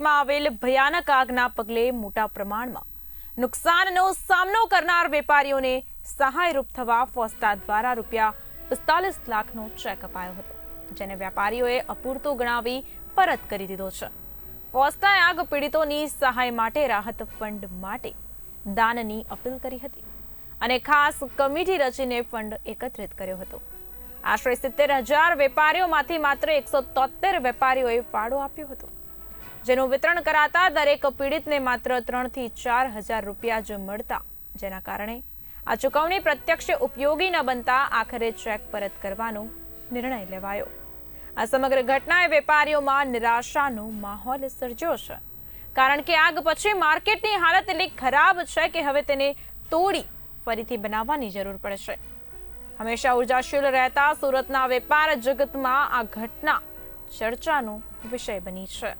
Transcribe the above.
માર્કેટમાં આવેલ ભયાનક આગના પગલે મોટા પ્રમાણમાં નુકસાનનો સામનો કરનાર વેપારીઓને સહાયરૂપ થવા ફોસ્ટા દ્વારા રૂપિયા પિસ્તાલીસ લાખનો ચેક અપાયો હતો, જેને વેપારીઓએ અપૂરતો ગણાવી પરત કરી દીધો છે. ફોસ્ટાએ આગ પીડિતોની સહાય માટે રાહત ફંડ માટે દાનની અપીલ કરી હતી અને ખાસ કમિટી રચીને ફંડ એકત્રિત કર્યો હતો. આશરે સિત્તેર હજાર વેપારીઓમાંથી માત્ર એકસો તોતેર વેપારીઓએ ફાળો આપ્યો હતો. જેનું વિતરણ કરાતા દરેક પીડિતને માત્ર ત્રણથી ચાર હજાર રૂપિયા જ મળતા. જેના કારણે આ ચુકવણી પ્રત્યક્ષ ઉપયોગી ન બનતા આખરે ચેક પરત કરવાનો નિર્ણય લેવાયો. આ સમગ્ર ઘટનાએ વેપારીઓમાં નિરાશાનો માહોલ સર્જ્યો છે. કારણ કે આગ પછી માર્કેટની હાલત એટલી ખરાબ છે કે હવે તેને તોડી ફરીથી બનાવવાની જરૂર પડશે હંમેશા ઉર્જાશીલ રહેતા સુરતના વેપાર જગતમાં આ ઘટના ચર્ચાનો વિષય બની છે.